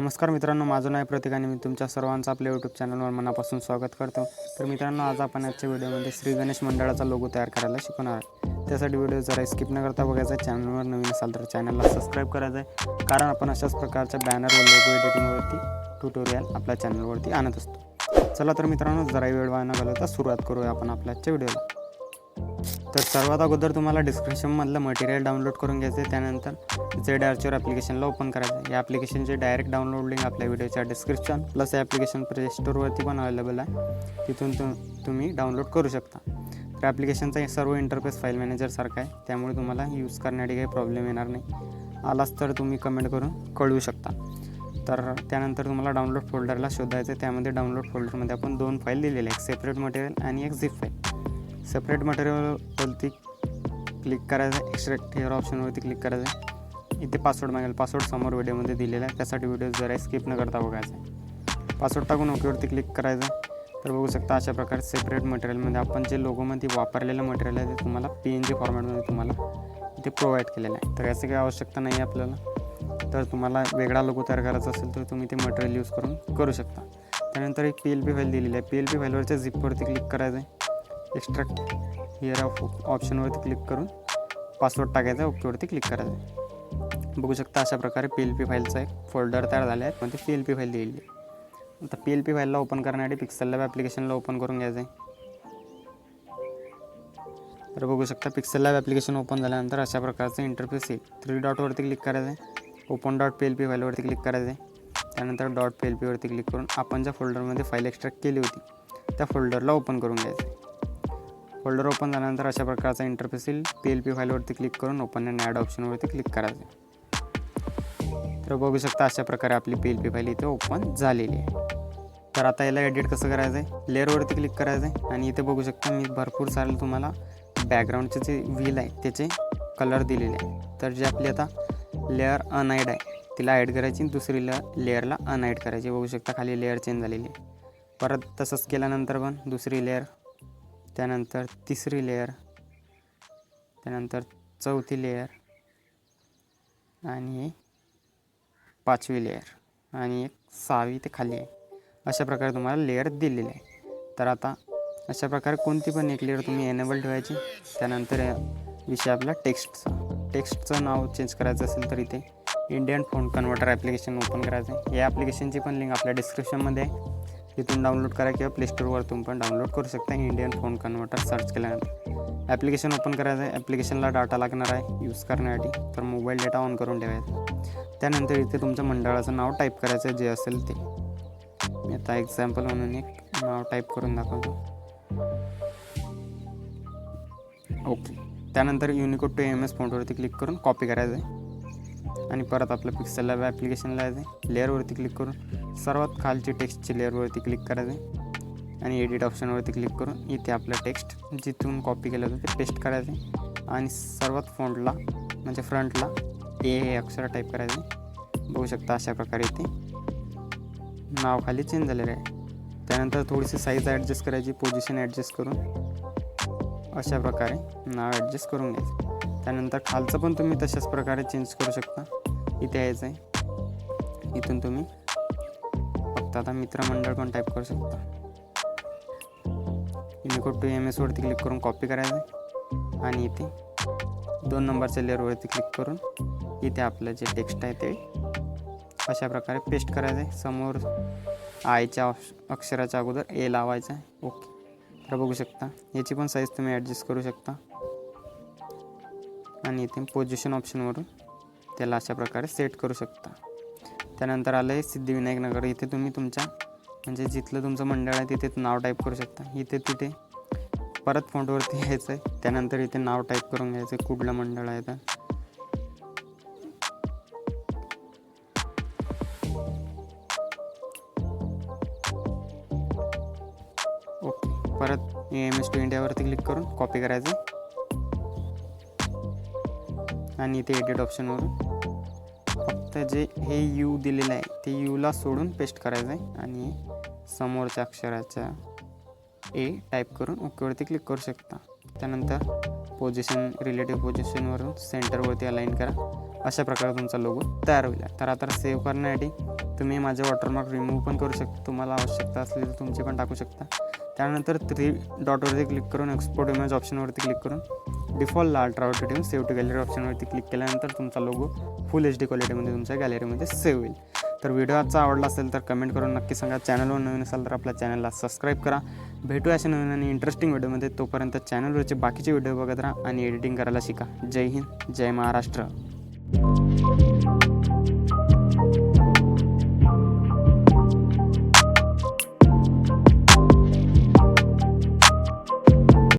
नमस्कार मित्रांनो माझं नाव प्रतीक आणि मी तुमच्या सर्वांचं आपल्या यूट्यूब चॅनलवर मनापासून स्वागत करतो. तर मित्रांनो आज आपण आजच्या व्हिडिओमध्ये श्री गणेश मंडळाचा लोगो तयार करायला शिकवणार आहे त्यासाठी व्हिडिओ जरा स्किप न करता बघायचा चॅनलवर नवीन असाल तर चॅनलला सबस्क्राईब करायचं आहे कारण आपण अशाच प्रकारच्या बॅनर व लोगो एडिटिंगवरती ट्युटोरियल आपल्या चॅनलवरती आणत असतो. चला तर मित्रांनो जरा वेळ वाया न घालवता सुरुवात करूया आपण आपल्या आजच्या व्हिडिओला. तर सर्वात अगोदर तुम्हाला डिस्क्रिप्शनमधलं मटेरियल डाउनलोड करून घ्यायचं आहे त्यानंतर झेड आर्चर ॲप्लिकेशनला ओपन करायचं आहे या ॲप्लिकेशनचे डायरेक्ट डाउनलोड लिंक आपल्या व्हिडिओच्या डिस्क्रिप्शन प्लस या ॲप्लिकेशन प्ले स्टोअरवरती पण अवेलेबल आहे. तिथून तु तुम्ही डाउनलोड करू शकता. तर ॲप्लिकेशनचा सर्व इंटरफेस फाईल मॅनेजरसारखा आहे. त्यामुळे तुम्हाला यूज करण्यासाठी काही प्रॉब्लेम येणार नाही. आलाच तर तुम्ही कमेंट करून कळवू शकता. तर त्यानंतर तुम्हाला डाउनलोड फोल्डरला शोधायचं आहे त्यामध्ये डाउनलोड फोल्डरमध्ये आपण दोन फाईल दिलेल्या आहेत. सेपरेट मटेरियल आणि एक झिप फाईल सेपरेट मटेरियलवरती क्लिक करायचं एक्स्ट्रॅक्ट हेअर ऑप्शनवरती क्लिक करायचं इथे पासवर्ड मागेल. पासवर्ड समोर व्हिडिओमध्ये दिलेला आहे. त्यासाठी व्हिडिओ जरा स्किप न करता बघायचा आहे. पासवर्ड टाकून ओकेवरती क्लिक करायचं तर बघू शकता अशा प्रकारे सेपरेट मटेरियलमध्ये आपण जे लोगोमध्ये वापरलेलं मटेरियल आहे ते तुम्हाला पी एन जी फॉर्मॅटमध्ये तुम्हाला इथे प्रोव्हाइड केलेलं आहे. तर याची काही आवश्यकता नाही आहे आपल्याला. तर तुम्हाला वेगळा लोगो तयार करायचा असेल तर तुम्ही ते मटेरियल यूज करून करू शकता. त्यानंतर एक पी एल पी फाईल दिलेली आहे. पी एल पी फाईलवरच्या झिपवरती क्लिक करायचं आहे. एक्स्ट्रॅक्ट हिअर ऑफ ऑप्शनवरती क्लिक करून पासवर्ड टाकायचा ओकेवरती क्लिक करायचं. बघू शकता अशा प्रकारे पी एल पी फाईलचा एक फोल्डर तयार झाला आहे. मध्ये पी एल पी फाईल दिलेली आहे. आता पी एल पी फाईलला ओपन करण्यासाठी पिक्सल लॅब ॲप्लिकेशनला ओपन करून घ्यायचं आहे तर बघू शकता पिक्सल लॅब ॲप्लिकेशन ओपन झाल्यानंतर अशा प्रकारचं इंटरफेस येईल. थ्री डॉटवरती क्लिक करायचं आहे open dot P L P फाईलवरती click करायचं आहे त्यानंतर डॉट पी एल पीवरती क्लिक करून आपण ज्या फोल्डरमध्ये फाईल एक्स्ट्रॅक्ट केली होती त्या फोल्डरला ओपन करून घ्यायचं आहे फोल्डर ओपन झाल्यानंतर अशा प्रकारचा इंटरफेस येईल. पी एल पी फाईलवरती क्लिक करून ओपन अँड ॲड ऑप्शनवरती क्लिक करायचं. तर बघू शकता अशा प्रकारे आपली पी एल पी फाईल इथे ओपन झालेली आहे. तर आता याला एडिट कसं करायचं आहे लेअरवरती क्लिक करायचं आहे आणि इथे बघू शकता मी भरपूर सारे तुम्हाला बॅकग्राऊंडचे जे व्हील आहे त्याचे कलर दिलेले आहे. तर जे आपली आता लेअर अनआयड आहे तिला ॲड करायची दुसरी लेअर लेअरला अनआयड करायची. बघू शकता खाली लेअर चेंज झालेली आहे. परत तसंच केल्यानंतर पण दुसरी लेअर त्यानंतर तिसरी लेअर त्यानंतर चौथी लेअर आणि पाचवी लेअर आणि एक सहावी ते खाली आहे. अशा प्रकारे तुम्हाला लेअर दिलेली आहे. तर आता अशा प्रकारे कोणती पण एक लेअर तुम्ही एनेबल ठेवायची त्यानंतर विषय आपला टेक्स्टचा टेक्स्टचं नाव चेंज करायचं असेल तर इथे Indian phone converter application open करायचं आहे. या ॲप्लिकेशनची पण लिंक आपल्या डिस्क्रिप्शनमध्ये आहे. तिथून डाउनलोड करा किंवा प्लेस्टोरवर तुम्ही पण डाउनलोड करू शकता इंडियन फोन कन्वर्टर सर्च केल्यानंतर. ॲप्लिकेशन ओपन करायचं आहे. ॲप्लिकेशनला डाटा लागणार आहे यूज करण्यासाठी. तर मोबाईल डेटा ऑन करून ठेवायचा. त्यानंतर इथे तुमच्या मंडळाचं नाव टाईप करायचं जे असेल ते. मी आता एक्झाम्पल म्हणून एक नाव टाईप करून दाखवतो. ओके. त्यानंतर युनिकोड टू एम एस फोनवरती क्लिक करून कॉपी करायचं आहे. आणि परत आपलं पिक्सल लॅब ॲप्लिकेशनला यायचं लेअरवरती क्लिक करून सर्वात खालची टेक्स्टची लेअरवरती क्लिक करायचं आणि एडिट ऑप्शनवरती क्लिक करून इथे आपलं टेक्स्ट जिथून कॉपी केलं होतं ते पेस्ट करायचं आणि सर्वात फ्रंटला म्हणजे फ्रंटला ए हे अक्षर टाईप करायचे बघू शकता अशा प्रकारे इथे नाव खाली चेंज झालेलं आहे. त्यानंतर थोडीशी साईज ॲडजस्ट करायची पोझिशन ॲडजस्ट करून अशा प्रकारे नाव ॲडजस्ट करून घ्यायचं. त्यानंतर खालचं पण तुम्ही तशाच प्रकारे चेंज करू शकता. इथे यायचं आहे इथून तुम्ही फक्त आता मित्रमंडळ पण टाईप करू शकता. युनिकोड टू एम एसवरती क्लिक करून कॉपी करायचं आहे आणि इथे दोन नंबरच्या लेअरवरती क्लिक करून इथे आपलं जे टेक्स्ट आहे ते अशा प्रकारे पेस्ट करायचं आहे समोर आयच्या अक्षराच्या अगोदर ए लावायचं आहे ओके तर बघू शकता. याची पण साईज तुम्ही ॲडजस्ट करू शकता. आणि इथे पोझिशन ऑप्शनवरून त्याला अशा प्रकारे सेट करू शकता. त्यानंतर आलं आहे सिद्धिविनायक नगर इथे तुम्ही तुमच्या म्हणजे जिथलं तुमचं मंडळ आहे तिथे नाव टाईप करू शकता. इथे तिथे परत फोनवरती यायचं आहे त्यानंतर इथे नाव टाईप करून घ्यायचं आहे कुठलं मंडळ आहे तर. ओके. परत एम एस टू इंडियावरती क्लिक करून कॉपी करायचं. आणि इथे एडिट ऑप्शनवरून फक्त जे हे यू दिलेलं आहे ते यूला सोडून पेस्ट करायचं आहे आणि समोरच्या अक्षराच्या ए टाईप करून ओकेवरती क्लिक करू शकता. त्यानंतर पोझिशन रिलेटिव्ह पोझिशनवरून सेंटरवरती अलाईन करा. अशा प्रकारे तुमचा लोगो तयार होईल. तर आता सेव्ह करण्यासाठी तुम्ही माझे वॉटरमार्क रिमूव्ह पण करू शकता. तुम्हाला आवश्यकता असली तर तुमची पण टाकू शकता. त्यानंतर थ्री डॉटवरती क्लिक करून एक्सपोर्ट इमेज ऑप्शनवरती क्लिक करून डिफॉल्टला अल्ट्रावरती ठेवून सेव्ह टू गॅलरी ऑप्शनवरती क्लिक केल्यानंतर तुमचा लोगो फुल एच डी क्वालिटीमध्ये तुमच्या गॅलरीमध्ये सेव्ह होईल. तर व्हिडिओ आजचा आवडला असेल तर कमेंट करून नक्की सांगा. चॅनलवर नवीन असाल तर आपल्या चॅनलला सबस्क्राईब करा. भेटू अशा नवीन आणि इंटरेस्टिंग व्हिडिओमध्ये तोपर्यंत चॅनलवरचे बाकीचे व्हिडिओ बघत राहा आणि एडिटिंग करायला शिका. जय हिंद जय महाराष्ट्र.